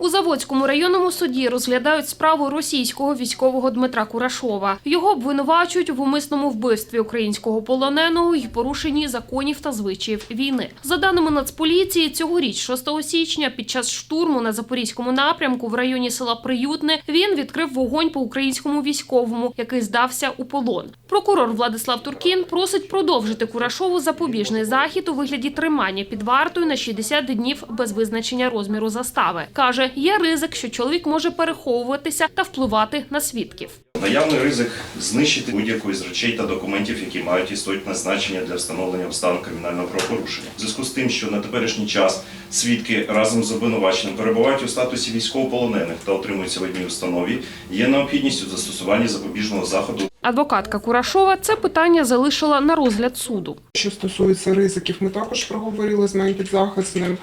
У Заводському районному суді розглядають справу російського військового Дмитра Курашова. Його обвинувачують в умисному вбивстві українського полоненого і порушенні законів та звичаїв війни. За даними Нацполіції, цьогоріч, 6 січня, під час штурму на запорізькому напрямку в районі села Приютне він відкрив вогонь по українському військовому, який здався у полон. Прокурор Владислав Туркін просить продовжити Курашову запобіжний захід у вигляді тримання під вартою на 60 днів без визначення розміру застави. Каже, є ризик, що чоловік може переховуватися та впливати на свідків. Наявний ризик знищити будь-яку із речей та документів, які мають істотне значення для встановлення обставин кримінального правопорушення. В зв'язку з тим, що на теперішній час свідки разом з обвинуваченим перебувають у статусі військовополонених та отримуються в одній установі, є необхідність у застосуванні запобіжного заходу Адвокатка Курашова це питання залишила на розгляд суду. Що стосується ризиків, ми також проговорили з моїм підзахисним.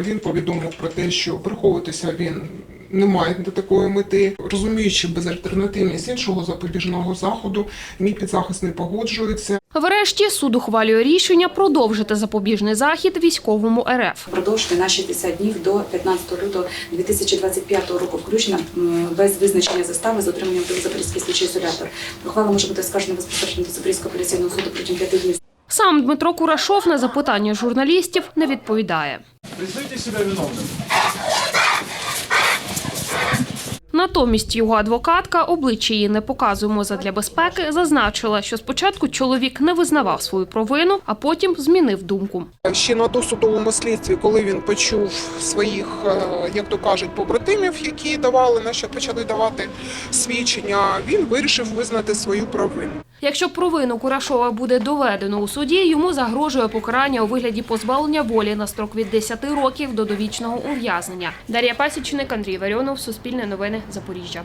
Він повідомив про те, що приховуватися він не має до такої мети, розуміючи безальтернативність іншого запобіжного заходу, мій підзахисний погоджується. Врешті суд ухвалює рішення продовжити запобіжний захід військовому РФ. продовжити на 60 днів до 15 лютого 2025 року, включно без визначення застави з отриманням до Запорізький слідчий ізолятор. Ухвала може бути скажена безпосередньо до Запорізького апеляційного суду протягом 5 днів. Сам Дмитро Курашов на запитання журналістів не відповідає. Признайте себя виновным. Натомість його адвокатка, обличчя її не показуємо задля безпеки, зазначила, що спочатку чоловік не визнавав свою провину, а потім змінив думку. Ще на досудовому слідстві, коли він почув своїх, е, як то кажуть, побратимів, які давали на що почали давати свідчення, він вирішив визнати свою провину. Якщо провину Курашова буде доведено у суді, йому загрожує покарання у вигляді позбавлення волі на строк від 10 років до довічного ув'язнення. Дар'я Пасічник, Андрій Варіонов, Суспільне новини, Запоріжжя.